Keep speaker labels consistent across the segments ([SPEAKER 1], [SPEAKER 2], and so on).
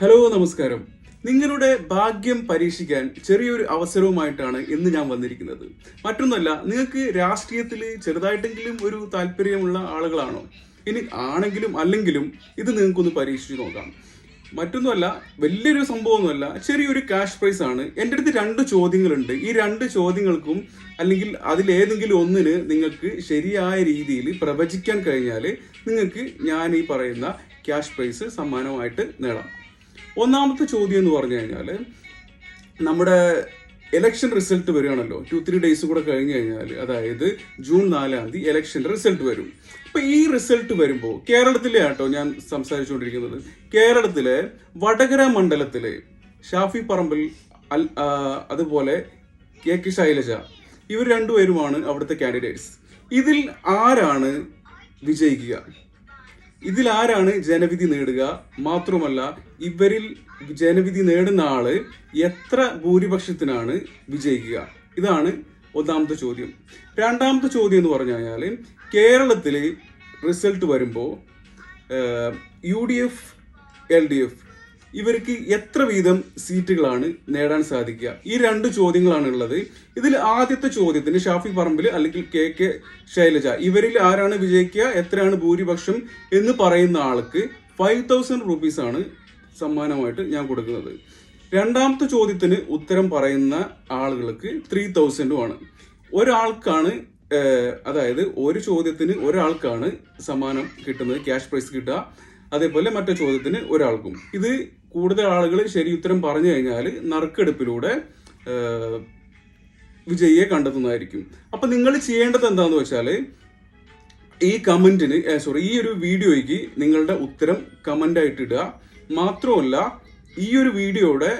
[SPEAKER 1] Hello നമസ്കാരം. നിങ്ങളുടെ ഭാഗ്യം പരീക്ഷിക്കാൻ ചെറിയൊരു അവസരവുമായിട്ടാണ് ഇന്ന് ഞാൻ വന്നിരിക്കുന്നത്. മറ്റൊന്നല്ല നിങ്ങൾക്ക് രാഷ്ട്രീയത്തിൽ ചെറുതായിട്ടെങ്കിലും ഒരു താല്പര്യമുള്ള ആളുകളാണോ? ഇനി ആണെങ്കിലും അല്ലെങ്കിലും ഇത് നിങ്ങൾക്കൊന്ന് പരീക്ഷിച്ച് നോക്കാം. മറ്റൊന്നുമല്ല വലിയൊരു സംഭവമൊന്നുമല്ല ചെറിയൊരു ക്യാഷ് പ്രൈസ് ആണ്. എന്റെ അടുത്ത് രണ്ട് ചോദ്യങ്ങളുണ്ട്. ഈ രണ്ട് ചോദ്യങ്ങൾക്കും അല്ലെങ്കിൽ അതിലേതെങ്കിലും ഒന്നിന് നിങ്ങൾക്ക് ശരിയായ രീതിയിൽ പ്രവചിക്കാൻ കഴിഞ്ഞാൽ നിങ്ങൾക്ക് ഞാൻ ഈ പറയുന്ന ക്യാഷ് പ്രൈസ് സമ്മാനമായിട്ട് നേടാം. ഒന്നാമത്തെ ചോദ്യം എന്ന് പറഞ്ഞു കഴിഞ്ഞാൽ നമ്മുടെ ഇലക്ഷൻ റിസൾട്ട് വരികയാണല്ലോ. ടു ത്രീ ഡേയ്സ് കൂടെ കഴിഞ്ഞ് കഴിഞ്ഞാൽ അതായത് ജൂൺ നാലാം തീയതി ഇലക്ഷന്റെ റിസൾട്ട് വരും. അപ്പൊ ഈ റിസൾട്ട് വരുമ്പോൾ കേരളത്തിലെ ആട്ടോ ഞാൻ സംസാരിച്ചുകൊണ്ടിരിക്കുന്നത് കേരളത്തിലെ വടകര മണ്ഡലത്തിലെ ഷാഫി പറമ്പിൽ അതുപോലെ കെ കെ ശൈലജ ഇവർ രണ്ടുപേരുമാണ് അവിടുത്തെ കാൻഡിഡേറ്റ്സ് ഇതിൽ ആരാണ് വിജയിക്കുക? ഇതിൽ ആരാണ് ജനവിധി നേടുക? മാത്രമല്ല ഇവരിൽ ജനവിധി നേടുന്ന ആൾ എത്ര ഭൂരിപക്ഷത്തിനാണ് വിജയിക്കുക? ഇതാണ് ഒന്നാമത്തെ ചോദ്യം. രണ്ടാമത്തെ ചോദ്യം എന്ന് പറഞ്ഞു കഴിഞ്ഞാൽ കേരളത്തിൽ റിസൾട്ട് വരുമ്പോൾ U D F L D F ഇവർക്ക് എത്ര വീതം സീറ്റുകളാണ് നേടാൻ സാധിക്കുക? ഈ രണ്ട് ചോദ്യങ്ങളാണ് ഉള്ളത് ഇതിൽ ആദ്യത്തെ ചോദ്യത്തിന് ഷാഫി പറമ്പിൽ അല്ലെങ്കിൽ കെ കെ ശൈലജ ഇവരിൽ ആരാണ് വിജയിക്കുക എത്രയാണ് ഭൂരിപക്ഷം എന്ന് പറയുന്ന ആൾക്ക് ഫൈവ് തൗസൻഡ് റുപ്പീസ് ആണ് സമ്മാനമായിട്ട് ഞാൻ കൊടുക്കുന്നത്. രണ്ടാമത്തെ ചോദ്യത്തിന് ഉത്തരം പറയുന്ന ആളുകൾക്ക് ത്രീ തൗസൻഡും ആണ്. ഒരാൾക്കാണ് അതായത് ഒരു ചോദ്യത്തിന് ഒരാൾക്കാണ് സമ്മാനം കിട്ടുന്നത് ക്യാഷ് പ്രൈസ് കിട്ടുക. അതേപോലെ മറ്റു ചോദ്യത്തിന് ഒരാൾക്കും. ഇത് കൂടുതൽ ആളുകൾ ശരി ഉത്തരം പറഞ്ഞു കഴിഞ്ഞാൽ നറുക്കെടുപ്പിലൂടെ വിജയിയെ കണ്ടെത്തുന്നതായിരിക്കും. അപ്പൊ നിങ്ങൾ ചെയ്യേണ്ടത് എന്താന്ന് വെച്ചാൽ ഈ കമന്റിന് സോറി ഈ ഒരു വീഡിയോയ്ക്ക് നിങ്ങളുടെ ഉത്തരം കമന്റ് ആയിട്ട് ഇടുക. മാത്രമല്ല ഈ ഒരു വീഡിയോയുടെ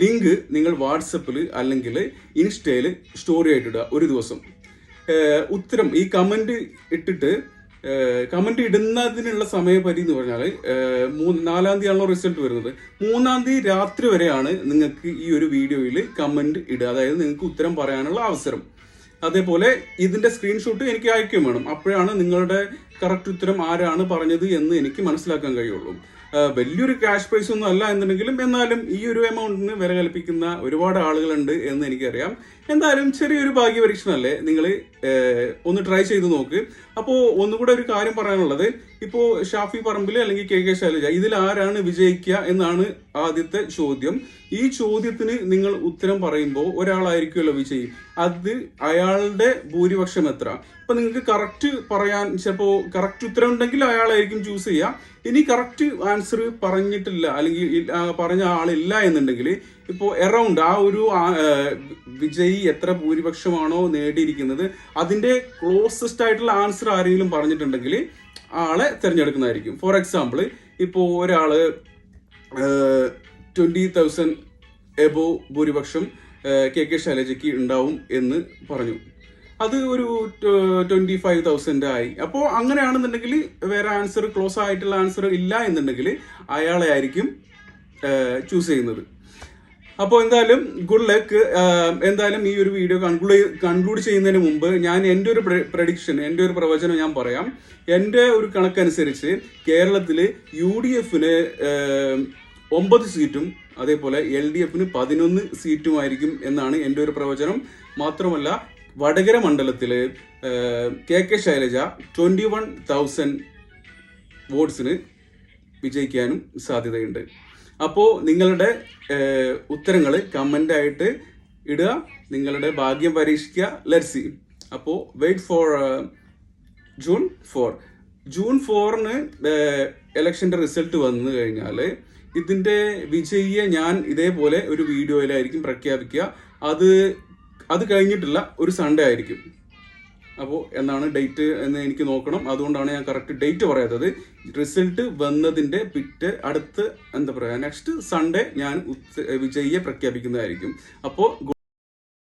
[SPEAKER 1] ലിങ്ക് നിങ്ങൾ വാട്സപ്പിൽ അല്ലെങ്കിൽ ഇൻസ്റ്റയിൽ സ്റ്റോറി ആയിട്ട് ഇടുക ഒരു ദിവസം. ഉത്തരം ഈ കമന്റ് ഇട്ടിട്ട് കമന്റ് ഇടുന്നതിനുള്ള സമയപരിധി എന്ന് പറഞ്ഞാൽ മൂന്ന് നാലാം തീയതിയാണല്ലോ റിസൾട്ട് വരുന്നത്. മൂന്നാം തീയതി രാത്രി വരെയാണ് നിങ്ങൾക്ക് ഈ ഒരു വീഡിയോയിൽ കമന്റ് ഇടുക. അതായത് നിങ്ങൾക്ക് ഉത്തരം പറയാനുള്ള അവസരം. അതേപോലെ ഇതിന്റെ സ്ക്രീൻഷോട്ട് എനിക്ക് അയക്കുകയും വേണം. അപ്പോഴാണ് നിങ്ങളുടെ കറക്റ്റ് ഉത്തരം ആരാണ് പറഞ്ഞത് എന്ന് എനിക്ക് മനസ്സിലാക്കാൻ കഴിയുള്ളൂ. വലിയൊരു ക്യാഷ് പ്രൈസ് ഒന്നും അല്ല എന്നുണ്ടെങ്കിലും എന്നാലും ഈ ഒരു എമൗണ്ടിന് വില കൽപ്പിക്കുന്ന ഒരുപാട് ആളുകളുണ്ട് എന്ന് എനിക്കറിയാം. എന്തായാലും ചെറിയൊരു ഭാഗ്യപരീക്ഷണല്ലേ നിങ്ങൾ ഒന്ന് ട്രൈ ചെയ്ത് നോക്ക്. അപ്പോൾ ഒന്നുകൂടെ ഒരു കാര്യം പറയാനുള്ളത്. ഇപ്പോൾ ഷാഫി പറമ്പിൽ അല്ലെങ്കിൽ കെ കെ ശൈലജ ഇതിൽ ആരാണ് വിജയിക്കുക എന്നാണ് ആദ്യത്തെ ചോദ്യം. ഈ ചോദ്യത്തിന് നിങ്ങൾ ഉത്തരം പറയുമ്പോൾ ഒരാളായിരിക്കുമല്ലോ വിജയി. അത് അയാളുടെ ഭൂരിപക്ഷം എത്ര? ഇപ്പൊ നിങ്ങൾക്ക് കറക്റ്റ് പറയാൻ ചിലപ്പോൾ കറക്റ്റ് ഉത്തരം ഉണ്ടെങ്കിൽ അയാളായിരിക്കും ചൂസ് ചെയ്യുക. ഇനി കറക്റ്റ് ആൻസർ പറഞ്ഞിട്ടില്ല അല്ലെങ്കിൽ പറഞ്ഞ ആളില്ല എന്നുണ്ടെങ്കിൽ ഇപ്പോൾ എറൗണ്ട് ആ ഒരു വിജയി എത്ര ഭൂരിപക്ഷമാണോ നേടിയിരിക്കുന്നത് അതിന്റെ ക്ലോസസ്റ്റ് ആയിട്ടുള്ള ആൻസർ ആരെങ്കിലും പറഞ്ഞിട്ടുണ്ടെങ്കിൽ ആളെ തിരഞ്ഞെടുക്കുന്നതായിരിക്കും. ഫോർ എക്സാമ്പിൾ ഇപ്പോൾ ഒരാൾ ട്വന്റി തൗസൻഡ് എബോ ഭൂരിപക്ഷം കെ കെ ശൈലജയ്ക്ക് ഉണ്ടാവും എന്ന് പറഞ്ഞു. അത് ഒരു ട്വന്റി ഫൈവ് തൗസൻഡ് ആയി. അപ്പോൾ അങ്ങനെയാണെന്നുണ്ടെങ്കിൽ വേറെ ആൻസർ ക്ലോസ് ആയിട്ടുള്ള ആൻസർ ഇല്ല എന്നുണ്ടെങ്കിൽ അയാളെ ആയിരിക്കും ചൂസ് ചെയ്യുന്നത്. അപ്പോൾ എന്തായാലും ഗുഡ് ലക്ക് എന്തായാലും ഈ ഒരു വീഡിയോ കൺക്ലൂഡ് കൺക്ലൂഡ് ചെയ്യുന്നതിന് മുമ്പ് ഞാൻ എന്റെ ഒരു പ്രഡിക്ഷൻ എന്റെ ഒരു പ്രവചനം ഞാൻ പറയാം. എന്റെ ഒരു കണക്കനുസരിച്ച് കേരളത്തിൽ യു ഡി എഫിന് ഒമ്പത് സീറ്റും അതേപോലെ എൽ ഡി എഫിന് പതിനൊന്ന് സീറ്റുമായിരിക്കും എന്നാണ് എന്റെ ഒരു പ്രവചനം. മാത്രമല്ല വടകര മണ്ഡലത്തിൽ K K Shailaja twenty one thousand വോട്ട്സിന് വിജയിക്കാനും സാധ്യതയുണ്ട്. അപ്പോൾ നിങ്ങളുടെ ഉത്തരങ്ങൾ കമന്റ് ആയിട്ട് ഇടുക. നിങ്ങളുടെ ഭാഗ്യം പരീക്ഷിക്കുക. ലെറ്റ്സി അപ്പോൾ wait for June for June ഫോറിന് ഇലക്ഷന്റെ റിസൾട്ട് വന്നു കഴിഞ്ഞാൽ ഇതിന്റെ വിജയിയെ ഞാൻ ഇതേപോലെ ഒരു വീഡിയോയിലായിരിക്കും പ്രഖ്യാപിക്കുക. അത് അത് കഴിഞ്ഞിട്ടുള്ള ഒരു സൺഡേ ആയിരിക്കും. അപ്പോൾ എന്നാണ് ഡേറ്റ് എന്ന് എനിക്ക് നോക്കണം. അതുകൊണ്ടാണ് ഞാൻ കറക്റ്റ് ഡേറ്റ് പറയാത്തത്. റിസൾട്ട് വന്നതിന്റെ പിറ്റേ അടുത്ത് എന്താ പറയുക നെക്സ്റ്റ് സൺഡേ ഞാൻ വിജയിയെ പ്രഖ്യാപിക്കുന്നതായിരിക്കും. അപ്പോൾ